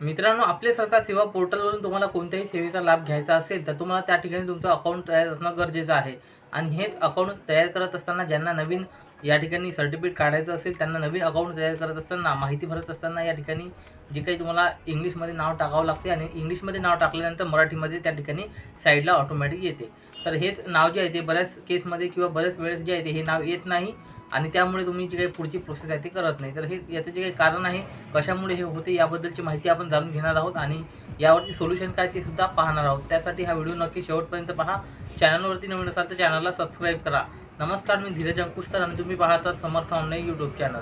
मित्रांनो आपले सरकार सेवा पोर्टलवरून तुम्हाला कोणत्याही सेवेचा लाभ घ्यायचा असेल तर तुम्हाला त्या ठिकाणी तुमचं अकाउंट तयार असणं गरजेचं आहे. आणि हेच अकाउंट तयार करत असताना ज्यांना नवीन या ठिकाणी सर्टिफिकेट काढायचं असेल त्यांना नवीन अकाउंट तयार करत असताना माहिती भरत असताना या ठिकाणी जे काही तुम्हाला इंग्लिशमध्ये नाव टाकावं लागते आणि इंग्लिशमध्ये नाव टाकल्यानंतर मराठीमध्ये त्या ठिकाणी साईडला ऑटोमॅटिक येते. तर हेच नाव जे आहे ते बऱ्याच केसमध्ये किंवा बऱ्याच वेळेस जे आहे ते हे नाव येत नाही. आणि त्यामुळे तुम्ही जी काही पुढची प्रोसेस आहे ती करत नाही. तर हे याचं जे काही कारण आहे कशामुळे हे होते याबद्दलची माहिती आपण जाणून घेणार आहोत आणि यावरती सोल्युशन काय ते सुद्धा पाहणार आहोत. त्यासाठी हा व्हिडिओ नक्की शेवटपर्यंत पहा. चॅनलवरती नवीन असाल तर चॅनलला सबस्क्राईब करा. नमस्कार मी धीरज अंकुशकर आणि तुम्ही पाहतात समर्थ ऑनलाईन यूट्यूब चॅनल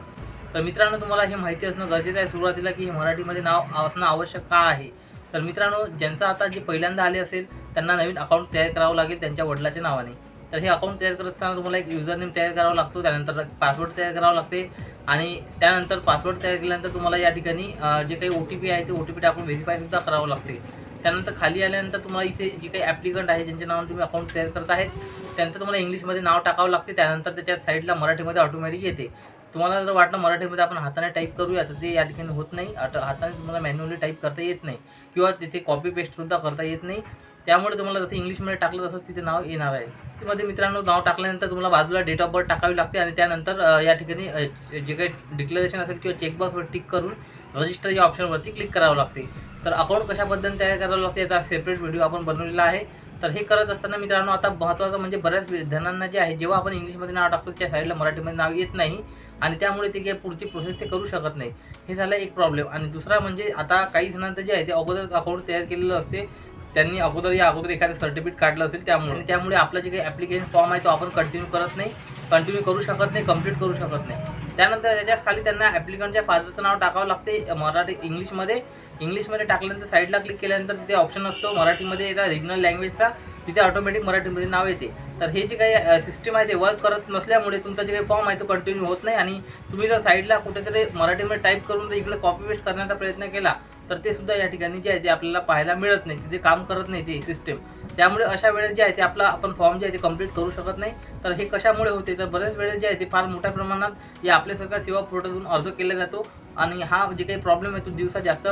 तर मित्रांनो तुम्हाला हे माहिती असणं गरजेचं आहे सुरुवातीला की हे मराठीमध्ये नाव असणं आवश्यक का आहे? तर मित्रांनो ज्यांचं आता जे पहिल्यांदा आले असेल त्यांना नवीन अकाउंट तयार करावं लागेल त्यांच्या वडिलाच्या नावाने. तर हे अकाउंट तयार करत असताना तुम्हाला एक युजर नेम तयार करावा लागतो. त्यानंतर पासवर्ड तयार करावा लागते. आणि त्यानंतर पासवर्ड तयार केल्यानंतर तुम्हाला या ठिकाणी जे काही ओ टी पी आहे ते ओ टी पी टाकून व्हेरीफाय सुद्धा करावं लागते. त्यानंतर खाली आल्यानंतर तुम्हाला इथे जे काही ॲप्लिकंट आहे ज्यांच्या नावाने तुम्ही अकाउंट तयार करत आहेत त्यानंतर तुम्हाला इंग्लिशमध्ये नाव टाकावं लागते. त्यानंतर त्याच्या साईडला मराठीमध्ये ऑटोमॅटिक येते. तुम्हाला जर वाटलं मराठीमध्ये आपण हाताने टाईप करूया तर ते या ठिकाणी होत नाही. हाताने तुम्हाला मॅन्युअली टाईप करता येत नाही. किंवा तिथे कॉपी पेस्टसुद्धा करता येत नाही. त्यामुळे तुम्हाला जसं इंग्लिशमध्ये टाकलं तसंच तिथे नाव येणार आहे. त्यामध्ये मित्रांनो नाव टाकल्यानंतर तुम्हाला बाजूला डेट ऑफ बर्थ टाकावी लागते आणि त्यानंतर या ठिकाणी जे काही डिक्लेरेशन असेल किंवा चेकबॉक्सवर टिक करून रजिस्टर या ऑप्शनवरती क्लिक करावं लागते. तर अकाउंट कशा पद्धतीने तयार करावं लागते याचा सेपरेट व्हिडिओ आपण बनवलेला आहे. तर हे करत असताना मित्रांनो आता महत्त्वाचं म्हणजे बऱ्याच जणांना जे आहे जेव्हा आपण इंग्लिशमध्ये नाव टाकतो त्या साईडला मराठीमध्ये नाव येत नाही आणि त्यामुळे ते काही पुढची प्रोसेस ते करू शकत नाही. हे झालं एक प्रॉब्लेम आणि दुसरा म्हणजे आता काही जणांचं जे आहे ते अगोदर अकाउंट तयार केलेलं असते. त्यांनी अगोदर या अगोदर एखादं सर्टिफिकेट काढलं असेल त्यामुळे. आणि त्यामुळे आपलं जे काही ॲप्लिकेशन फॉर्म आहे तो आपण कंटिन्यू करत नाही कंटिन्यू करू शकत नाही कंप्लीट करू शकत नाही. त्यानंतर त्याच्याच खाली त्यांना ॲप्लिकंटच्या फादरचं नाव टाकावं लागते मराठी इंग्लिशमध्ये इंग्लिशमध्ये टाकल्यानंतर साईडला क्लिक केल्यानंतर तिथे ऑप्शन असतो मराठीमध्ये येतात रिजनल लँग्वेजचा तिथे ऑटोमॅटिक मराठीमध्ये नाव येते. तर हे जे काही सिस्टम आहे ते वर्क करत नसल्यामुळे तुमचा जे काही फॉर्म आहे तो कंटिन्यू होत नाही आणि तुम्ही जर साईडला कुठेतरी मराठीमध्ये टाईप करून जर इकडे कॉपी पेस्ट करण्याचा प्रयत्न केला तर ते सुद्धा या ठिकाणी जे आहे ते आपल्याला पाहायला मिळत नाही. तिथे काम करत नाही ते सिस्टम त्यामुळे अशा वेळेस जे आहे ते आपला आपण फॉर्म जे आहे ते कंप्लीट करू शकत नाही. तर हे कशामुळे होते? तर बऱ्याच वेळेस जे आहे ते फार मोठ्या प्रमाणात या आपल्यासारख्या सेवा पोर्टलवरून अर्ज केला जातो. आणि हा जे काही प्रॉब्लेम आहे तो दिवसा जास्त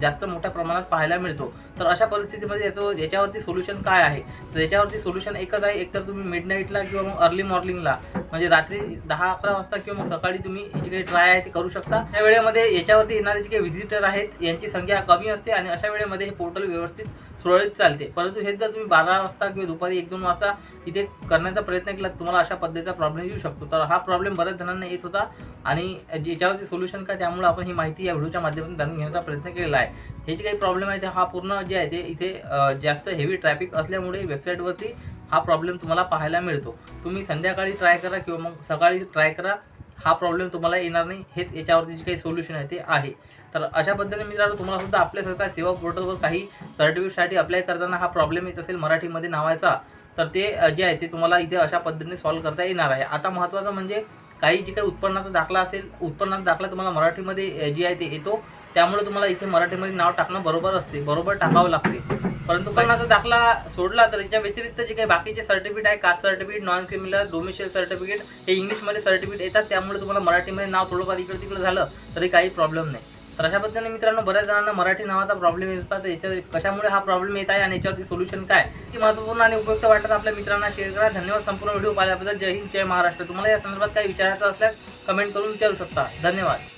जास्त मोठ्या प्रमाणात पाहायला मिळतो. तर अशा परिस्थितीमध्ये याचं याच्यावरती सोल्युशन काय आहे? तर याच्यावरती सोल्युशन एकच आहे एकतर तुम्ही मिडनाईटला किंवा मग अर्ली मॉर्निंगला म्हणजे रात्री दहा अकरा वाजता किंवा मग सकाळी तुम्ही जी काही ट्राय आहे ती करू शकता. या वेळेमध्ये याच्यावरती येणारे जे काही व्हिजिटर आहेत यांची संख्या कमी असते आणि अशा वेळेमध्ये हे पोर्टल व्यवस्थित सुरळीत चालते. परंतु हेच जर तुम्ही बारा वाजता किंवा दुपारी एक दोन वाजता इथे करण्याचा प्रयत्न केला तुम्हाला अशा पद्धतीचा प्रॉब्लेम येऊ शकतो. तर हा प्रॉब्लेम बऱ्याच जणांना येत होता आणि याच्यावरती सोल्युशन काय त्यामुळे आपण ही माहिती या व्हिडिओच्या माध्यमातून जाणून घेण्याचा प्रयत्न केलेला आहे. हे जे काही प्रॉब्लेम आहे ते हा पूर्ण जे आहे ते इथे जास्त हेवी ट्रॅफिक असल्यामुळे वेबसाईटवरती हा प्रॉब्लेम तुम्हाला पाहायला मिळतो. तुम्ही संध्याकाळी ट्राय करा किंवा मग सकाळी ट्राय करा हा प्रॉब्लेम तुम्हाला येणार नाही. हेच याच्यावरती जे काही सोल्युशन आहे ते आहे. तर अशा पद्धतीने मित्रांनो तुम्हाला सुद्धा आपल्यासारखा सेवा पोर्टलवर काही सर्टिफिकेटसाठी अप्लाय करताना हा प्रॉब्लेम येत असेल मराठीमध्ये नावाचा तर ते जे आहे ते तुम्हाला इथे अशा पद्धतीने सॉल्व्ह करता येणार आहे. आता महत्त्वाचं म्हणजे काही जे काही उत्पन्नाचा दाखला असेल उत्पन्नाचा दाखला तुम्हाला मराठीमध्ये जे आहे ते येतो. त्यामुळे तुम्हाला इथे मराठीमध्ये नाव टाकणं बरोबर असते बरोबर टाकावं लागते. परंतु उत्पन्नाचा दाखला सोडला तर याच्या व्यतिरिक्त जे काही बाकीचे सर्टिफिकेट आहे caste certificate non criminal domicile certificate हे इंग्लिशमध्ये सर्टिफिकेट येतात. त्यामुळे तुम्हाला मराठीमध्ये नाव थोडंफार इकडे तिकडे झालं तरी काही प्रॉब्लेम नाही. तर अशा पद्धतीने मित्रांनो बऱ्याच जणांना मराठी नावाचा प्रॉब्लेम येत होता. तर याच्या कशामुळे हा प्रॉब्लेम येत आहे आणि याच्यावरती सोल्युशन काय की महत्त्वपूर्ण आणि उपयुक्त वाटत आपल्या मित्रांना शेअर करा. धन्यवाद संपूर्ण व्हिडिओ पाहिल्याबद्दल. जय हिंद जय महाराष्ट्र. तुम्हाला या संदर्भात काही विचारायचं असल्यास कमेंट करून विचारू शकता. धन्यवाद.